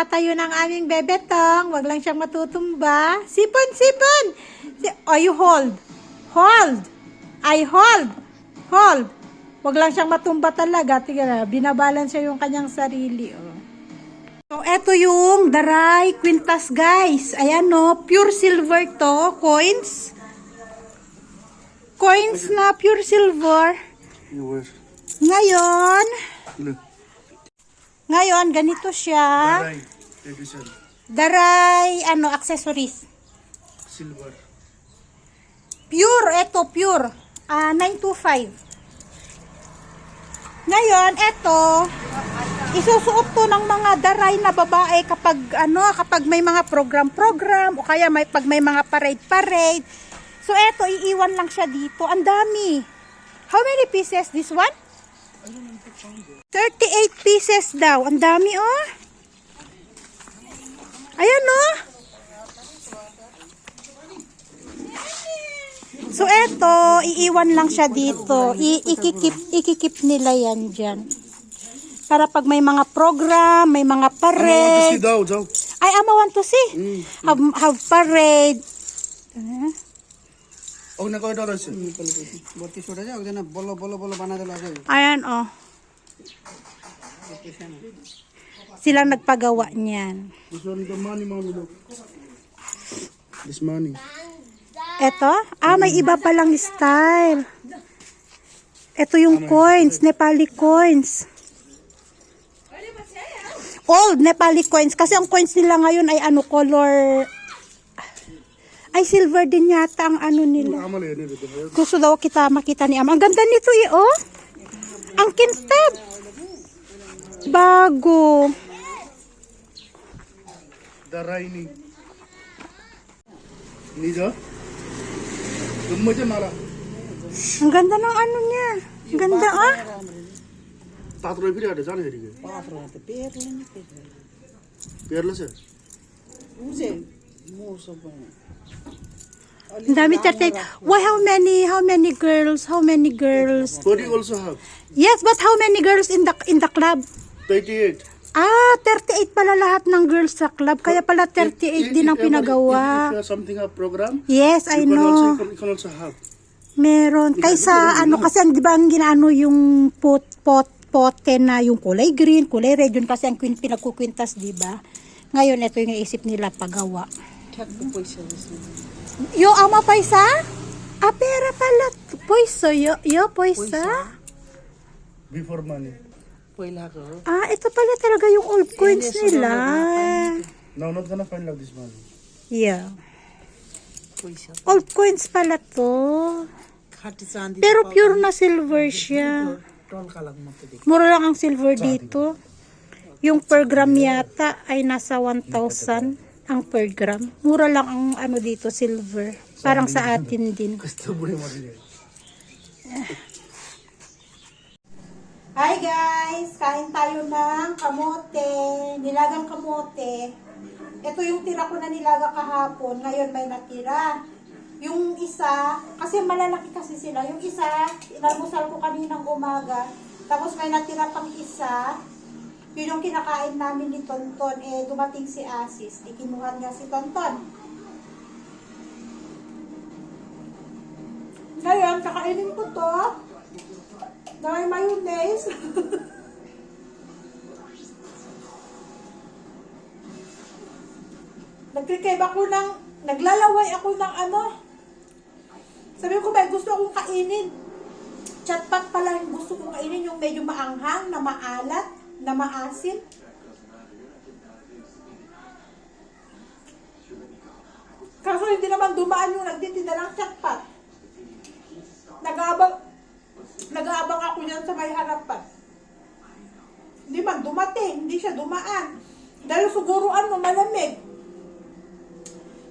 nakatayo ng aming bebetong. Wag lang siyang matutumba. Sipon, sipon! Si- oh, you hold. Hold! I hold. Hold. Wag lang siyang matumba talaga. Tingnan na, binabalance siya yung kanyang sarili. Oh. So, eto yung Daray Quintas, guys. Ayan, no. Pure silver to. Coins. Coins na pure silver. Ngayon. Ngayon, ganito siya. Right. Edition. Daray, ano, accessories. Silver. Pure, eto, pure. Ah, 925. Ngayon, eto, isusuot to ng mga daray na babae kapag, ano, kapag may mga program-program, o kaya may, pag may mga parade-parade. So, eto, iiwan lang siya dito. Ang dami. How many pieces this one? 38 pieces daw. Ang dami oh. Ayan oh. So eto, iiwan lang siya dito. I ikikip, ikikip nila yan dyan. Para pag may mga program, may mga parade. Ano I daw, daw. Ay, ama want to see. Mm. mm. Have, have parade. Uh, Oh, mm, na ko daw siya. Bolo bolo bolo banadala. Ayan oh. Silang nagpagawa niyan. This one the money, mommy, look. This money. Eto? Ah, may iba palang style. Ito yung coins, Nepali coins. Old Nepali coins. Kasi ang coins nila ngayon ay ano, color... Ay, silver din yata ang ano nila. Gusto daw kita makita ni Ama. Ang ganda nito eh, oh. Ang kintab. Bago. Daraini. nido Dummo siya mara. Ang ganda ng ano niya. Ang ganda ah. Tatlo yung pirada ada sana hindi ka? Patro na ito. Perla niya perla. Perla siya? Use. Muso ba niya? Ang dami 38. Why, how many, how many girls, how many girls? Body also have Yes, but how many girls in the in the club? 38. Ah, 38 pala lahat ng girls sa club. Kaya pala 38 din ang If- if- If, pinagawa. you have something a program, Yes, I can also know. you can, you can also have. Meron. Kaysa ano, kasi ang di ba ang ginaano yung pot, pot, pote na yung kulay green, kulay red, yun kasi ang queen, pinagkukwintas, di ba? Ngayon, ito yung isip nila pagawa. Yo ama paisa? Ah, pera pala. Poiso, yo, yo poisa? Before money. Puwela ko. Ah, ito pala talaga yung old coins nila. No, not gonna find out this money. Yeah. Puwisa. Old coins pala to. Pero pure na silver siya. Mura lang ang silver dito. Yung per gram yata ay nasa 1,000 ang per gram. Mura lang ang ano dito, silver. Parang sa atin din. Gusto budi mali. Hi guys! Kain tayo ng kamote. Nilagang kamote. Ito yung tira ko na nilaga kahapon. Ngayon may natira. Yung isa, kasi malalaki kasi sila. Yung isa, inalmusal ko kaninang umaga. Tapos may natira pang isa. Yun yung kinakain namin ni Tonton. Eh, dumating si Asis. Di kinuha niya si Tonton. Ngayon, kakainin ko to. Na may mayonnaise. Nagkikib ako ng, naglalaway ako ng ano. Sabi ko, may gusto akong kainin. Chatpat pala yung gusto kong kainin, yung medyo maanghang, na maalat, na maasim. Kaso hindi naman dumaan yung nagtitinda ng chatpat. Nag-aabang, nag-aabang ako yan sa may harapan. Hindi man dumating, hindi siya dumaan. Dahil siguro ano, malamig.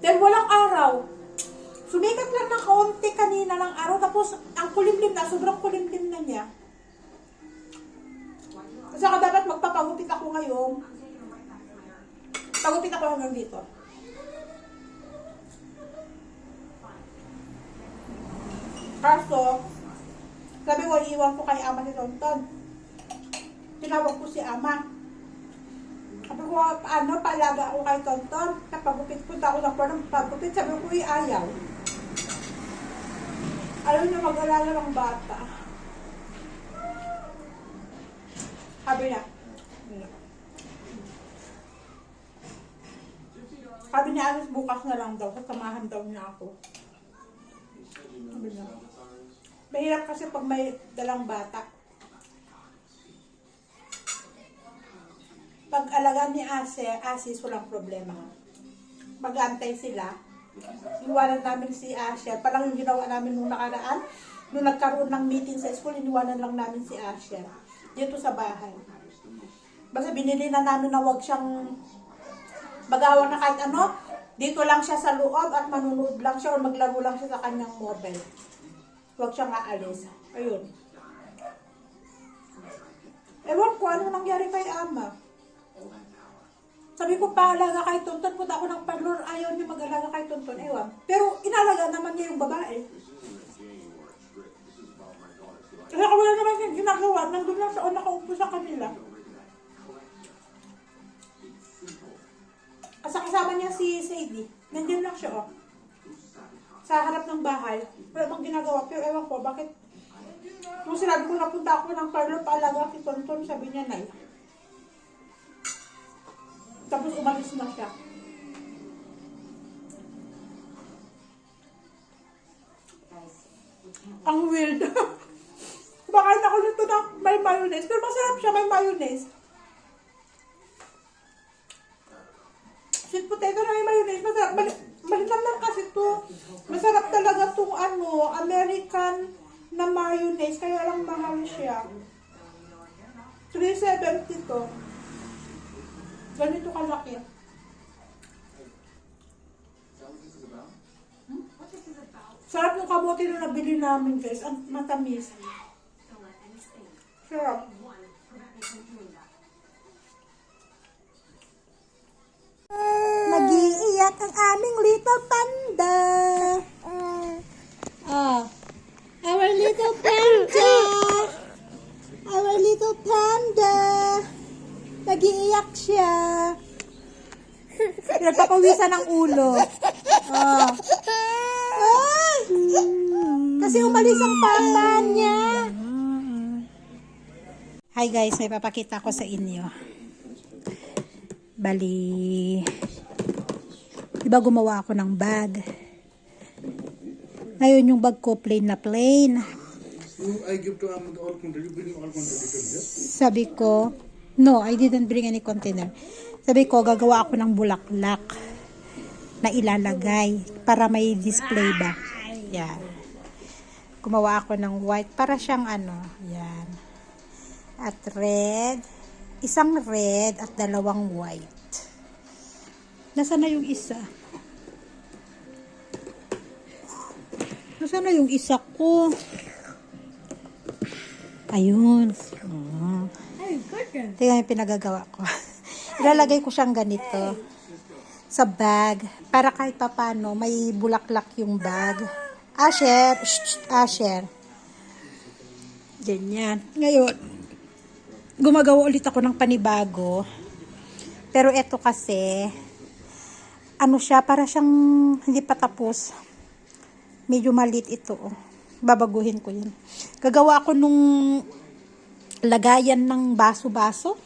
Dahil walang araw. Sumikat lang ng kaunti kanina ng araw, tapos ang kulimlim na, sobrang kulimlim na magpapagupit ako ngayon. Pagupit ako hanggang dito. Kaso, sabi ko, iwan ko kay ama si Tonton. Tinawag ko si ama. Sabi ko, ano, paalaga ako kay Tonton. Napagupit punta ako ng parang pagupit. Sabi ko, "Uy, ayaw. Ayaw niya mag-alala ng bata. Sabi niya, sabi niya, alas bukas na lang daw. Kasamahan daw niya ako. Sabi. Mahirap kasi pag may dalang bata. Pag alaga ni Ase, Asis, walang problema. Mag-antay sila. Iniwanan namin si Asher. Parang yung ginawa namin nung nakaraan, nung nagkaroon ng meeting sa school, iniwanan lang namin si Asher. Dito sa bahay. Basta binili na namin na wag siyang magawang na kahit ano, dito lang siya sa loob at manunood lang siya o maglaro lang siya sa kanyang mobile. Huwag siyang aalis. Ayun. Ewan ko, ano nangyari kay Ama? Sabi ko, paalaga kay Tonton, punta ako ng parlor, ayaw niya mag-alaga kay Tonton, ewan. Pero inalaga naman niya yung babae. Ako wala naman yung ginagawa, nandun lang siya o nakaupo sa kanila. Kasi kasama niya si Sadie. Nandiyan lang siya, oh. Sa harap ng bahay. Wala bang ginagawa. Pero ewan ko, bakit? Nung sinabi ko napunta ako ng parlor paalaga kay Tonton, sabi niya, Nay. Tapos umalis na siya. Ang weird. Kumakain ako nito na may mayonnaise. Pero masarap siya, may mayonnaise. Sweet potato na may mayonnaise. Masarap. Mal- Malitan lang kasi to. Masarap talaga tong ano, American na mayonnaise. Kaya lang mahal siya. 370 to. Ganito kalaki. Sarap ng kamote na nabili namin guys. Ang matamis. Sarap. Ang aming little panda. Ah. Our little panda. Our little panda. Nag-iiyak siya. Pinagpapawisan ng ulo. Ah. Ay! Kasi umalis ang papa niya. Hi guys, may papakita ko sa inyo. Bali, diba gumawa ako ng bag? Ngayon yung bag ko plain na plain. You, I give to Ahmed all quantity, bring all to this. Sabi ko, no, I didn't bring any container. Sabi ko, gagawa ako ng bulaklak na ilalagay para may display ba. Yan. Gumawa ako ng white para siyang ano, yan. At red, isang red at dalawang white. Nasaan na yung isa? Nasaan na yung isa ko? Ayun. Oh. Tingnan yung pinagagawa ko. Ilalagay ko siyang ganito sa bag para kahit papano may bulaklak yung bag. Asher, shh, shh, Asher. Ganyan. Ngayon, gumagawa ulit ako ng panibago. Pero eto kasi, ano siya, para siyang hindi pa tapos. Medyo malit ito. oh. Babaguhin ko yun. Gagawa ako nung lagayan ng baso-baso.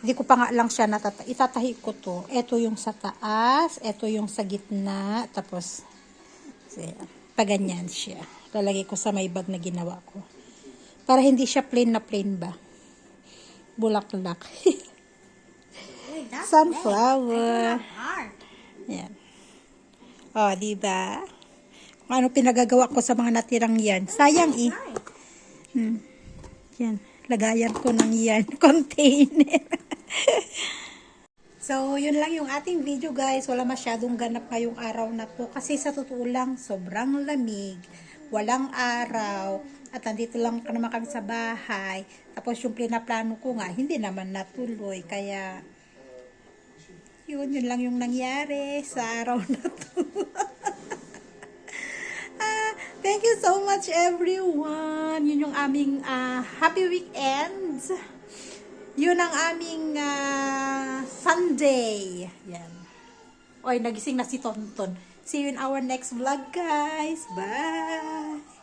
Hindi ko pa nga lang siya natata itatahi ko to. Ito yung sa taas, ito yung sa gitna, tapos paganyan siya. Lalagay ko sa may bag na ginawa ko. Para hindi siya plain na plain ba. Bulaklak. Sunflower. Yan. Oh, di ba? Kung ano pinagagawa ko sa mga natirang yan. Sayang eh. Hmm. Yan. Lagayan ko ng yan. Container. so, yun lang yung ating video guys. Wala masyadong ganap ngayong araw na to. Kasi sa totoo lang, sobrang lamig. Walang araw. At nandito lang ka naman kami sa bahay. Tapos yung plano ko nga, hindi naman natuloy. Kaya, yun, yun lang yung nangyari sa araw na to. Ah, thank you so much everyone. Yun yung aming ah, happy weekends. Yun ang aming ah, Sunday. Yan. Oy, nagising na si Tonton. See you in our next vlog, guys. Bye!